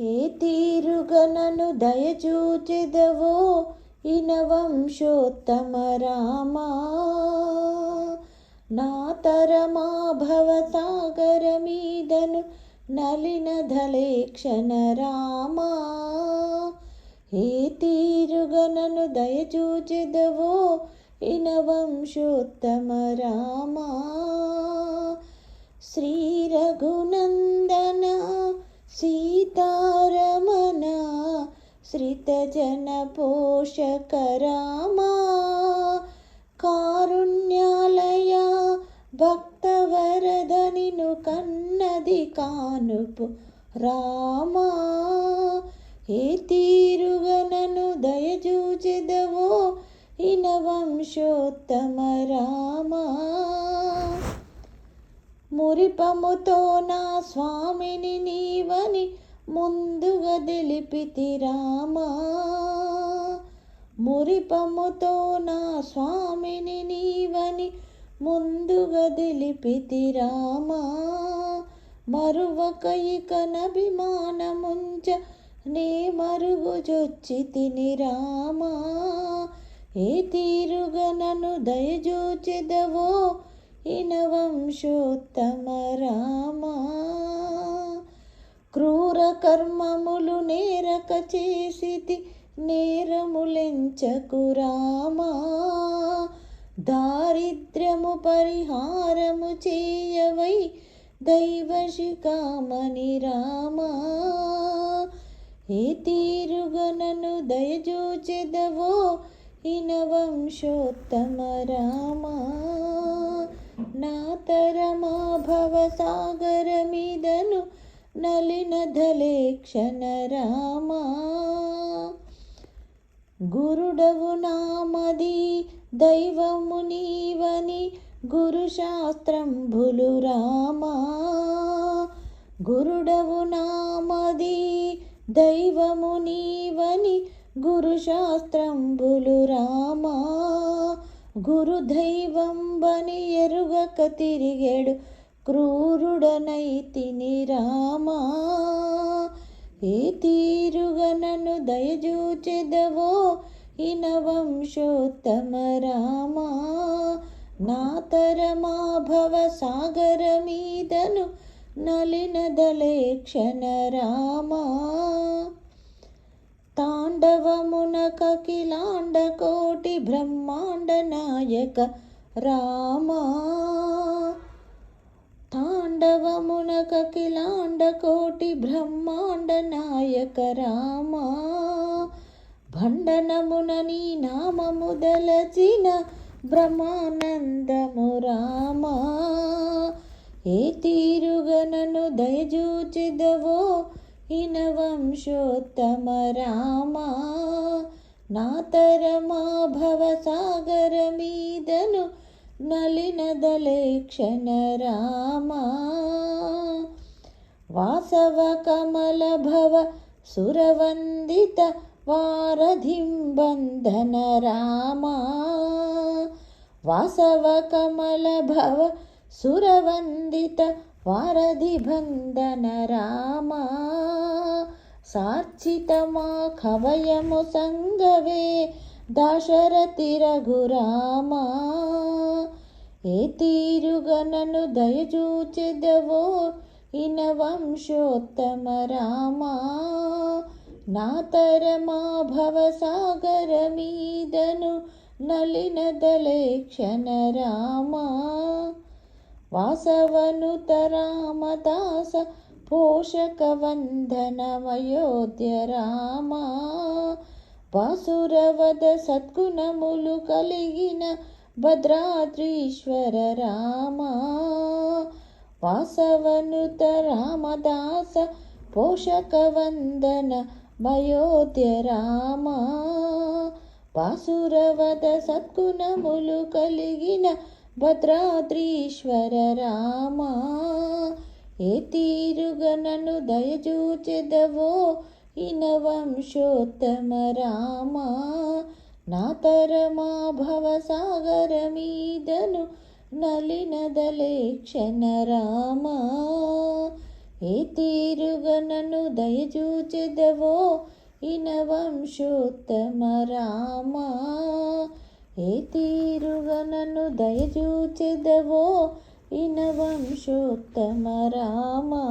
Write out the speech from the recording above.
ఏ తీరుగనను దయచూచెదవో? ఇనవంశోత్తమ రామా. నా తరమా భవసాగర మీదను నలిన ధలేక్షణ రామా. ఏ తీరుగనను దయచూచెదవో? ఇనవంశోత్తమ రామా. శ్రీరఘునందన సీతా శ్రితజన పోషక రామా కారుణ్యాలయ భక్తవరద కన్నది కానుపు రామా. ఏ తీరుగనను దయచూచెదవో ఇన వంశోత్తమ రామా. మురిపముతో నా స్వామిని నీవని ముందుగా దిలిపితి రామా మురిపముతో నా స్వామిని నీవని ముందుగా దిలిపితి రామా మరువక ఇక నభిమానముంచ మరుగు మరుగుజొచ్చి తిని రామా ఏ తీరుగా నన్ను దయజూచెదవో ఇన వంశోత్తమ రామా. క్రూర కర్మములు నేరక చేసితి నేరములెంచకు రామా. దారిద్ర్యము పరిహారము చేయవై దైవశిఖామణి రామా. ఏ తీరుగనను దయజూచెదవో ఇన వంశోత్తమ రామా. నా తరమా నలినధలేక్షణ రామా గురుడవు నామది దైవము నీవని గురు శాస్త్రంభులు రామా. గురుడవు నామది దైవము నీవని గురు శాస్త్రంబులు రామా. గురు దైవం బని ఎరుగక తిరిగాడు క్రూరుడనైతిని రామా. ఏ తీరుగా నన్ను దయజూచెదవో ఇన వంశోత్తమ రామా. నా తరమాభవ సాగర మీదను నలిన దలేక్షణ రామా. తాండవమున కకిలాండ కోటి బ్రహ్మాండ నాయక రామా. తాండవమున కకిలాండ కోటి బ్రహ్మాండ నాయక రామా భండనమున నీ నామము దలచిన బ్రహ్మానందము రామా ఏ తీరుగనను దయజూచెదవో ఇన వంశోత్తమ రామా నా తరమా భవసాగర మీదను నలిన దలేక్షణ రామా వాసవ కమల భవ సురవందిత వారధిం బంధన రామా వాసవ కమల భవ సురవందిత వారధి బంధన రామా సార్చితమా ఖవయము సంగవే దాశరథి రఘురామా ఏ తీరుగనను దయచూచెదవో ఇన వంశోత్తమ రామా నా తరమా భవసాగర మీదను నలిన దలేక్షణ రామా వాసవనుత రామదాస పోషక వందనమయోధ్య రామా వాసురవద సద్గుణములు కలిగిన భద్రాద్రీశ్వర రామ. వాసవనుత రామదాస పోషక వందన మయోధ్య రామా. వాసురవద సద్గుణములు కలిగిన భద్రాద్రీశ్వర రామ. ఏ తీరుగనను దయచూచెదవో ఇనవంశోత్తమ రామా నా తరమా భవసాగర మీదను నలినదలేక్షణ రామా ఏ తీరుగనను దయచూచెదవో ఇనవంశోత్తమ రామా ఏ తీరుగనను దయచూచెదవో ఇనవంశోత్తమ రామా